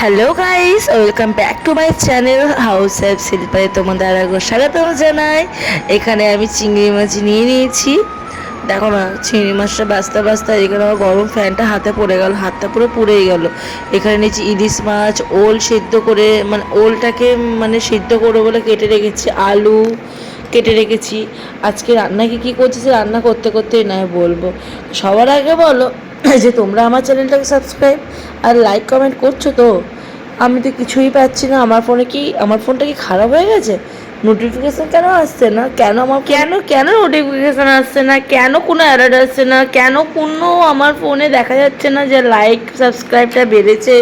Hello guys welcome back to my channel house app শিল্পায় তোমাদের একবার স্বাগতম জানাই। এখানে আমি চিংড়ি মাছ নিয়ে নিয়েছি। দেখো না, চিংড়ি মাছটা বাস্তা বাস্তা এখানে আমার গরম ফ্যানটা হাতে পড়ে গেল, হাতটা পুরো পুড়েই গেল। এখানে নিয়েছি ইলিশ মাছ, ওল সেদ্ধ করে মানে ওলটাকে মানে সিদ্ধ করে বলে কেটে রেখেছি, আলু কেটে রেখেছি। আজকে রান্না কি করছি সে রান্না করতে করতেই নয় বলব। সবার আগে বলো যে তোমরা আমার চ্যানেলটাকে সাবস্ক্রাইব আর লাইক কমেন্ট করছ তো? আমি তো কিছুই পাচ্ছি না। আমার ফোনে কি, আমার ফোনটা কি খারাপ হয়ে গেছে? নোটিফিকেশন কেন আসছে না? কেন আমার কেন কেন নোটিফিকেশন আসছে না? কেন কোনো অ্যালার্ট আসছে না? কেন কোনো আমার ফোনে দেখা যাচ্ছে না যে লাইক সাবস্ক্রাইবটা বেড়েছে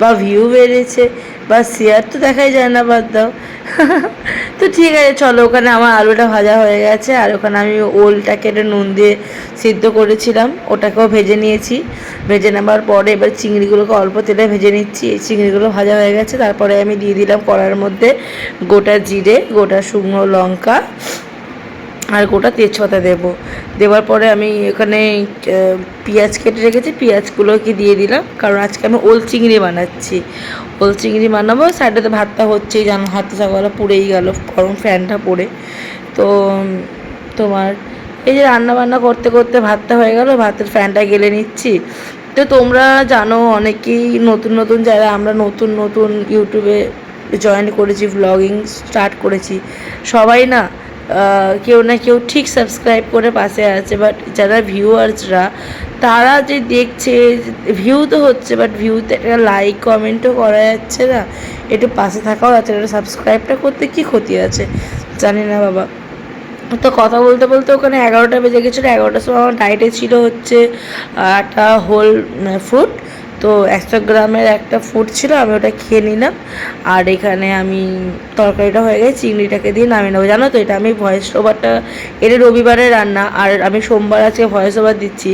বা ভিউ বেড়েছে? বা শেয়ার তো দেখাই যায় না, বাদ দাও। তো ঠিক আছে, চলো, ওখানে আমার আলুটা ভাজা হয়ে গেছে, আর ওখানে আমি ওলটাকে একটু নুন দিয়ে সিদ্ধ করেছিলাম, ওটাকেও ভেজে নিয়েছি। ভেজে নেবার পরে এবার চিংড়িগুলোকে অল্প তেলে ভেজে নিচ্ছি, এই চিংড়িগুলো ভাজা হয়ে গেছে, তারপরে আমি দিয়ে দিলাম কড়ার মধ্যে গোটা জিরে, গোটা শুকনো লঙ্কা আর গোটা তেজপাতা দেব। দেওয়ার পরে আমি এখানে পেঁয়াজ কেটে রেখেছি। পেঁয়াজগুলোকে দিয়ে দিলাম? কারণ আজকে আমি ওল চিংড়ি বানাচ্ছি। ওল চিংড়ি বানাবো। সাইডে তো ভাতটা হচ্ছেই, জানো হাতে সকালে পুড়েই গেল, গরম ফ্যানটা পড়ে। তো, তোমার এই যে রান্না বান্না করতে করতে ভাতটা হয়ে গেল, ভাতের ফ্যানটা গেলে নিচ্ছি। তো তোমরা জানো, অনেকেই নতুন নতুন যারা আমরা নতুন নতুন ইউটিউবে জয়েন করেছি ভ্লগিং স্টার্ট করেছি, সবাই না কেউ না কেউ ঠিক সাবস্ক্রাইব করে পাশে আছে বাট যারা ভিউয়ার্সরা তারা যে দেখছে ভিউ তো হচ্ছে বাট ভিউতে একটা লাইক কমেন্টও করা যাচ্ছে না। একটু পাশে থাকাও আছে সাবস্ক্রাইবটা করতে কি ক্ষতি আছে? জানি না বাবা। তো কথা বলতে বলতে ওখানে এগারোটা বেজে গেছিল, এগারোটার সময় আমার ডায়েটে ছিল হচ্ছে একটা হোল ফ্রুট তো একশো গ্রামের একটা ফুড ছিল, আমি ওটা খেয়ে নিলাম। আর এখানে আমি তরকারিটা হয়ে গেছে, চিংড়িটাকে দিয়ে নামিয়ে নেব। জানো তো এটা আমি ভয়েস ওভারটা এটা রবিবারে রান্না, আর আমি সোমবার আজকে ভয়েস ওভার দিচ্ছি।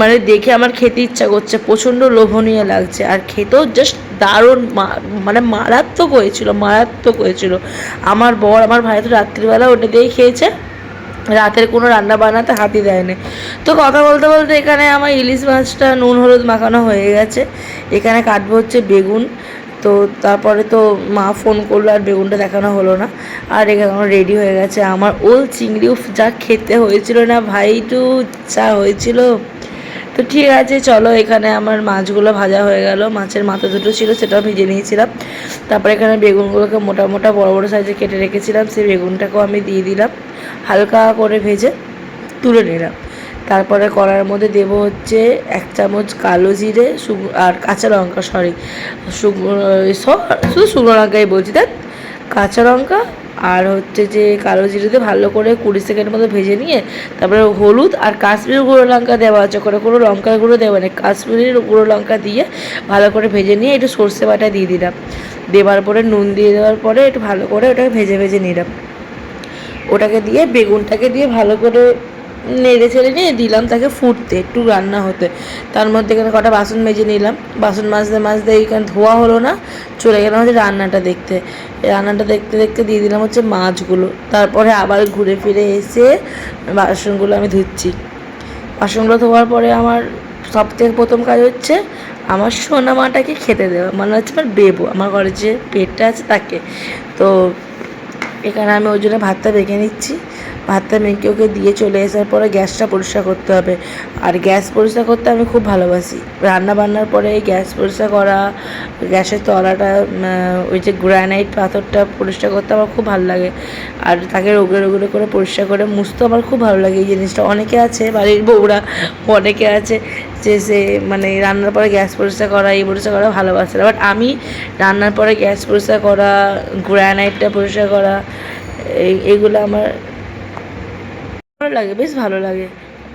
মানে দেখে আমার খেতে ইচ্ছা করছে, প্রচণ্ড লোভনীয় লাগছে। আর খেতেও জাস্ট দারুণ মানে মারাত্মক হয়েছিল মারাত্মক হয়েছিল। আমার বর, আমার ভাই তো রাত্রিবেলা ওটা দিয়েই খেয়েছে, রাতের কোনো রান্না বান্নাতে হাতি দেয়নি। তো কথা বলতে বলতে এখানে আমার ইলিশ মাছটা নুন, হলুদ মাখানো হয়ে গেছে। এখানে কাটবো হচ্ছে বেগুন। তো তারপরে তো মা ফোন করল আর বেগুনটা দেখানো হলো না। আর এখানে রেডি হয়ে গেছে। আমার ওল চিংড়ি যা খেতে হয়েছিল না ভাই টু যা হয়েছিল। তো ঠিক আছে, চলো এখানে আমার মাছগুলো ভাজা হয়ে গেল। মাছের মাথা দুটো ছিল, সেটাও ভেজে নিয়েছিলাম। তারপরে এখানে বেগুনগুলোকে মোটা মোটা বড় বড় সাইজে কেটে রেখেছিলাম। সেই বেগুনটাকেও আমি দিয়ে দিলাম, হালকা করে ভেজে তুলে নিলাম। তারপরে কড়ার মধ্যে দেব হচ্ছে এক চামচ কালো জিরে আর কাঁচা লঙ্কা সরি শুকনো শুধু শুকনো লঙ্কাই বলছি, দেখ, কাঁচা লঙ্কা আর হচ্ছে যে কালো জিরেতে ভালো করে কুড়ি সেকেন্ড মতো ভেজে নিয়ে তারপরে হলুদ আর কাশ্মীর গুঁড়ো লঙ্কা দেওয়া আছে করে কোনো লঙ্কার গুঁড়ো দেওয়া নেই। কাশ্মীরি গুঁড়ো লঙ্কা দিয়ে ভালো করে ভেজে নিয়ে একটু সর্ষে বাটা দিয়ে দিলাম। দেওয়ার পরে নুন দিয়ে দেওয়ার পরে একটু ভালো করে ওটাকে ভেজে ভেজে নিলাম। ওটাকে দিয়ে বেগুনটাকে দিয়ে ভালো করে নেড়ে ছেড়ে নিয়ে দিলাম তাকে ফুটতে, একটু রান্না হতে। তার মধ্যে এখানে কটা বাসন মেজে নিলাম। বাসন মাজতে মাজতে এইখানে ধোয়া হলো না, চলে গেলাম হচ্ছে রান্নাটা দেখতে। রান্নাটা দেখতে দেখতে দিয়ে দিলাম হচ্ছে মাছগুলো। তারপরে আবার ঘুরে ফিরে এসে বাসনগুলো আমি ধুচ্ছি। বাসনগুলো ধোয়ার পরে আমার সব থেকে প্রথম কাজ হচ্ছে আমার সোনা মাটাকে খেতে দেওয়া। মানে হচ্ছে আমার বেবো, আমার ঘরে যে পেটটা আছে তাকে। তো এখানে আমি ওই জন্য ভাতটা বেঁকে নিচ্ছি। ভাতটা মেয়েকে ওকে দিয়ে চলে আসার পরে গ্যাসটা পরিষ্কার করতে হবে। আর গ্যাস পরিষ্কার করতে আমি খুব ভালোবাসি। রান্না বান্নার পরে গ্যাস পরিষ্কার করা, গ্যাসের তলাটা ওই যে গ্রানাইট পাথরটা পরিষ্কার করতে আমার খুব ভালো লাগে। আর তাকে রোগড়ে রোগড়ে করে পরিষ্কার করে মুছতে আমার খুব ভালো লাগে এই জিনিসটা। অনেকে আছে, বাড়ির বউরা, অনেকে আছে যে সে মানে রান্নার পরে গ্যাস পরিষ্কার করা, এই পরিষ্কার করা ভালোবাসে বাট আমি রান্নার পরে গ্যাস পরিষ্কার করা, গ্রানাইটটা পরিষ্কার করা, এই এইগুলো আমার ভালো লাগে, বেশ ভালো লাগে।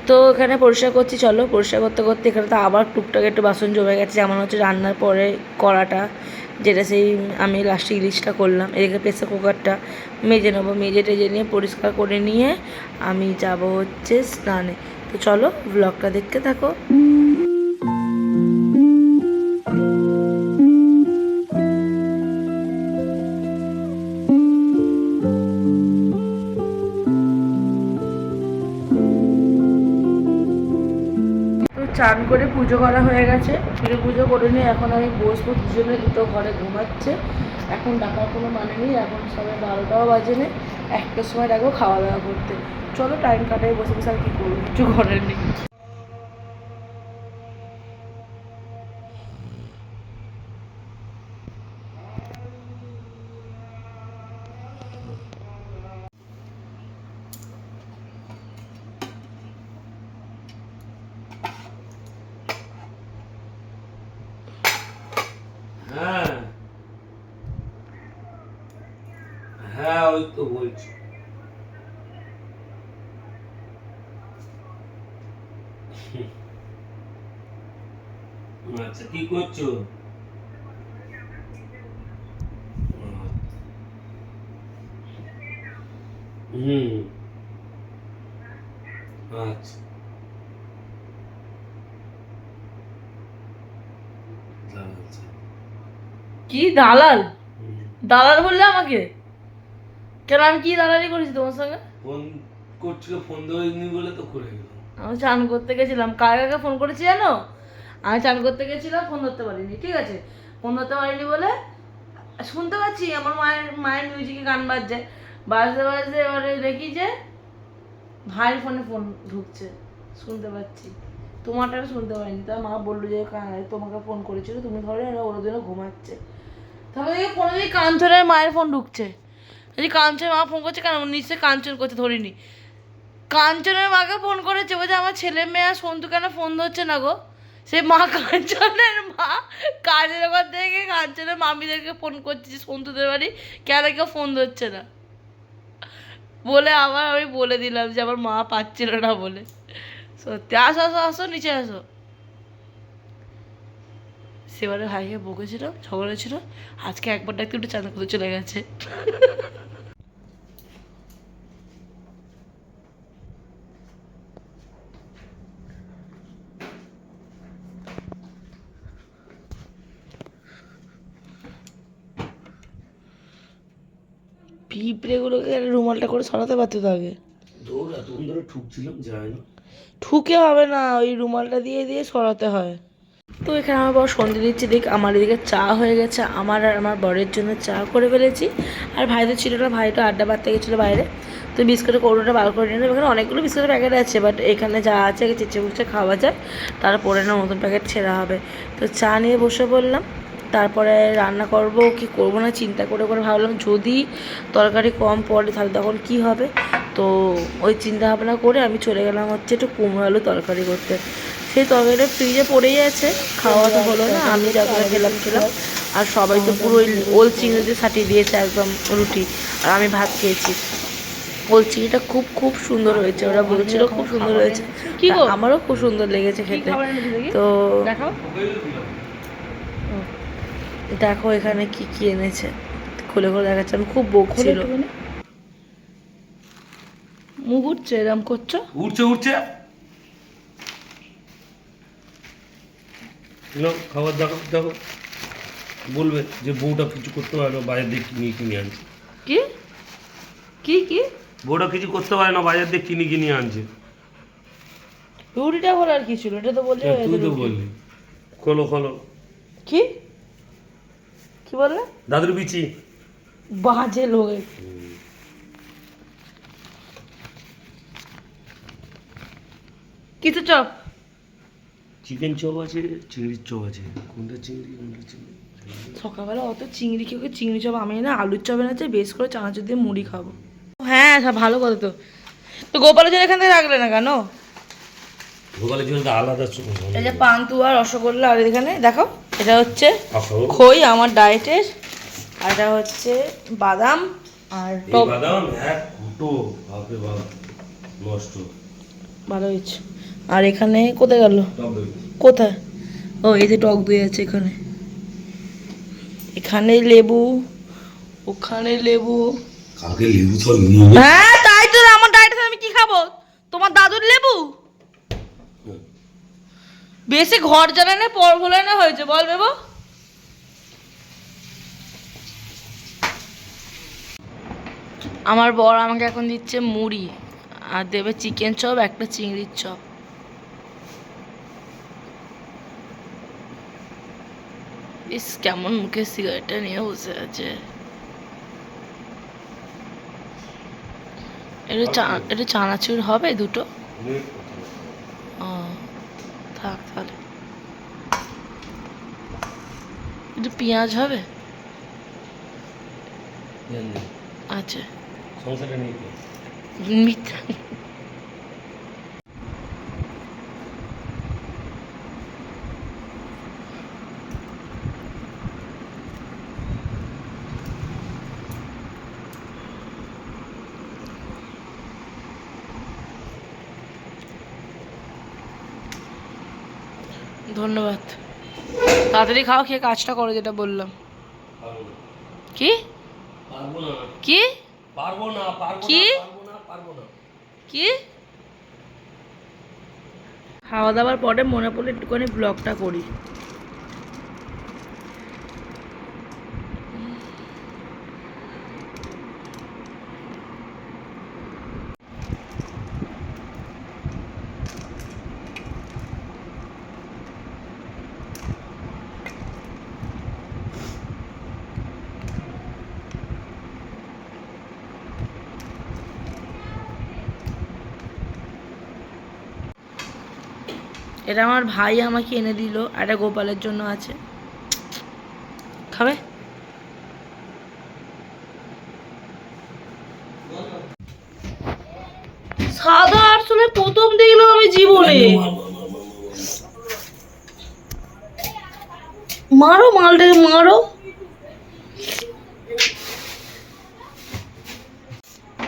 তো এখানে পরিষ্কার করছি, চলো পরিষ্কার করতে করতে এখানে তো আবার টুকটাক একটু বাসন জমে গেছে, যেমন হচ্ছে রান্নার পরে কড়াটা, যেটা সেই আমি লাস্টে ইলিশটা করলাম, এদিকে প্রেসার কুকারটা মেজে নেব, মেজে টেজে নিয়ে পরিষ্কার করে নিয়ে আমি যাব হচ্ছে স্নানে। তো চলো ব্লগটা দেখতে থাকো। চান করে পুজো করা হয়ে গেছে। ফিরে পুজো করে নিয়ে এখন আমি বসবো দুজনে, দুটো ঘরে ঘুমাচ্ছে। এখন ডাকার কোনো মানে নেই, এখন সবাই বারোটাও বাজে নেই একটার সময় ডাকবো খাওয়া দাওয়া করতে। চলো টাইম কাটাই, বসে বসে আর কি করব? কিছু ঘরের নেই হ্যাঁ হ্যাঁ ওই তো বলছি আচ্ছা কি করছ? হুম আচ্ছা। কি দালাল? দালাল বললে আমাকে? কেন আমি কি দালালি করেছি তোমার সঙ্গে? ফোন করছিল ফোন ধরেনি বলে তো করে গেল আমি চান করতে গেছিলাম। কার কাকে ফোন করেছি জানো? আমি চান করতে গেছিলাম ফোন ধরতে পারিনি ঠিক আছে? ফোন ধরতে পারিনি বলে শুনতে পাচ্ছি আমার মায়ের মায়ের মিউজিকে গান বাজছে। বাজতে বাজতে এবারে দেখি যে ভাইয়ের ফোনে ফোন ঢুকছে শুনতে পাচ্ছি। তোমারটা শুনতে পারিনি তার মা বলল যে তোমাকে ফোন করেছিল তুমি ধরো ওরা দুজনে ঘুমাচ্ছে। তারপরে দেখি ফোনে দেখি কাঞ্চনের মায়ের ফোন ঢুকছে। যদি কাঞ্চনের মা ফোন করছে কেন? নিশ্চয়ই কাঞ্চন করতে ধরিনি। কাঞ্চনের মাকে ফোন করেছে বলছে, আমার ছেলে মেয়ে আর সন্তু কেন ফোন ধরছে না গো? সে মা কাঞ্চনের মা কাজের ওখান থেকে কাঞ্চনের মামিদেরকে ফোন করছে যে, সন্তুদের বাড়ি কেন কেউ ফোন ধরছে না? বলে আবার আমি বলে দিলাম যে, আমার মা পাচ্ছিল না বলে। সত্যি, আসো আসো আসো, নিচে আসো। সেবারে ভাইকে বকেছিল, ঝগড়া ছিল আজকে একবার ডাকতে একটু চাঁদা করতে চলে গেছে? পিঁপড়েগুলোকে রুমালটা করে সরাতে পারতো তো আগে। ঠুকে হবে না ওই রুমালটা দিয়ে দিয়ে সরাতে হয়। তো এখানে আমার বড় সন্ধে দিচ্ছি দেখ আমার এদিকে চা হয়ে গেছে আমার আর আমার বরের জন্য চা করে ফেলেছি। আর ভাই তো ছিল না ভাই তো আড্ডা মারতে গেছিল বাইরে। তো বিস্কুটের কৌটোটা বার করে নিলাম এখানে অনেকগুলো বিস্কুটের প্যাকেট আছে বাট এখানে যা আছে চেঁচে মুচে খাওয়া যায়। তারপরে না নতুন প্যাকেট ছেঁড়া হবে। তো চা নিয়ে বসে পড়লাম। তারপরে রান্না করব কি করব না চিন্তা করে করে ভাবলাম যদি তরকারি কম পড়ে তাহলে তখন কি হবে? তো ওই চিন্তা ভাবনা করে আমি চলে গেলাম হচ্ছে একটু কুমড়ো আলু তরকারি করতে। সেই তরকারিটা ফ্রিজে পড়েই আছে খাওয়া তো হলো না আমি যতটা খেলাম খেলাম। আর সবাই তো পুরো ওই ওল চিংড়ি দিয়ে সাটিয়ে দিয়েছে একদম রুটি আর আমি ভাত খেয়েছি। ওল চিংড়িটা খুব খুব সুন্দর হয়েছে ওরা বলেছিল খুব সুন্দর হয়েছে। কি? আমারও খুব সুন্দর লেগেছে খেতে। তো দেখো এখানে কি কি এনেছে। খুলে খুলে দেখাচ্ছে। আমি খুব বকছিল মুখ উঠছে এরম করছ? উঠছে উঠছে। খাবার দেখো দেখো। বলবে যে বউটা কিছু করতে পারে না বাজার দিয়ে কিনে কিনে আনছে। কি? কি কি? বউটা কিছু করতে পারে না বাজার দিয়ে কিনে কিনে আনছে। রুটিটা বলার কি ছিল এটা তো বললে হ্যাঁ, তুই তো বললি। খোলো খোলো। কি? কি বললে দাদুর বিচি। বাজে লোক। কিছু চপ? চিকেন চপ আছে চিংড়ির চপ আছে। কোনটা চিংড়ি কোনটা চিংড়ি? সকালবেলা অত চিংড়ি কেউ চিংড়ি চপ আমি না আলুর চপ এনেছে বেশ করে চানাচুর দিয়ে মুড়ি খাব। হ্যাঁ সব ভালো কথা তো। তো গোপালের জন্য এখান থেকে রাখলে না কেন? ভোগালের জন্য আলাদা এই যে পান্তুয়া রসগোল্লা আর এখানে দেখো এটা হচ্ছে খই আমার ডায়েটের আর এটা হচ্ছে বাদাম আর টক। বাদাম ভালো হয়েছে। আর এখানে কোথায় গেল? কোথায়? ও এই যে টক দই আছে এখানে। এখানে লেবু ওখানে লেবু। কালকে লেবু নিয়ে হ্যাঁ বেশি ঘর জ্বালানে পর না হয়েছে। বল বেবো। আমার বর আমাকে এখন দিচ্ছে মুড়ি আর দেবে চিকেন চপ একটা চিংড়ির চপ ইস কেমন মুখে সিগারেটটা নিয়ে বসে আছে। এটা আচ্ছা। চানাচুর হবে দুটো? থাক তাহলে। একটু পেঁয়াজ হবে? আচ্ছা। সংসারে নেই মিথ্যা। ধন্যবাদ। তাড়াতাড়ি খাও খেয়ে কাজটা করো যেটা বললাম। কি? কি? পারব না পারব কি? পারব না। কি? খাওয়া দাওয়ার পরে মনে পড়লে একটুখানি ব্লগটা করি। এটা আমার ভাই আমাকে এনে দিল, এটা গোপালের জন্য আছে। খাবে? সাদা আরশোলা প্রথম দেখলাম আমি জীবনে। মারো মালটাকে মারো।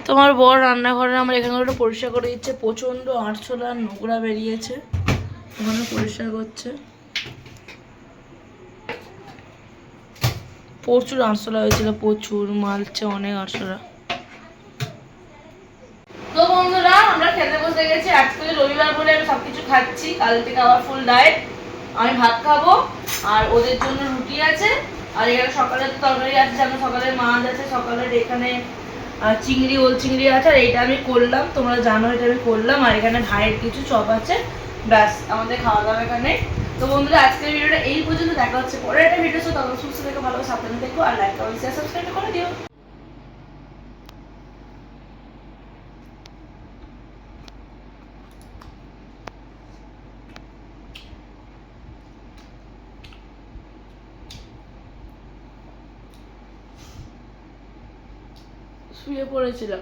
তোমার বর রান্নাঘরে আমার এখানে পরিষ্কার করে দিচ্ছে প্রচণ্ড আরশোলা নোংরা বেরিয়েছে। ওখানে পরিষ্কার করছে। প্রচুর আরশোলা হয়েছিল, প্রচুর মালছে অনেক আরশোলা। তো বন্ধুরা, আমরা খেতে বসে গেছি। আজকে রবিবার বলে আমি সবকিছু খাচ্ছি। কাল থেকে আবার ফুল ডায়েট আমি ভাত খাব, আর ওদের জন্য রুটি আছে। আর এখানে সকালে তরকারি আছে, যেমন সকালে মাছ আছে সকালের এখানে চিংড়ি, ওল চিংড়ি আছে, আর এইটা আমি করলাম। তোমরা জানো এটা আমি করলাম। আর এখানে ভাইয়ের কিছু চপ আছে। ব্যাস, আমাদের খাওয়া দাওয়া এখানে। তো বন্ধুরা, আজকের ভিডিওটা এই পর্যন্ত, দেখা হচ্ছে পরে একটা ভিডিও তখন সুস্থ থেকে, ভালো সাবধানে দেখো আর লাইক কমেন্ট শেয়ার সাবস্ক্রাইব করে দিও। শুয়ে পড়েছিলাম।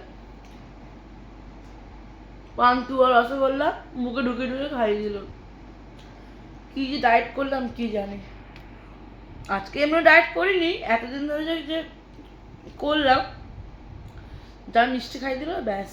পান্তু আর রসগোল্লা মুখে ঢুকে ঢুকে খাইয়ে দিল। কি যে ডায়েট করলাম কি জানি। আজকে এমনি ডায়েট করিনি, এতদিন ধরে যে করলাম, যা মিষ্টি খাই দিল, ব্যাস।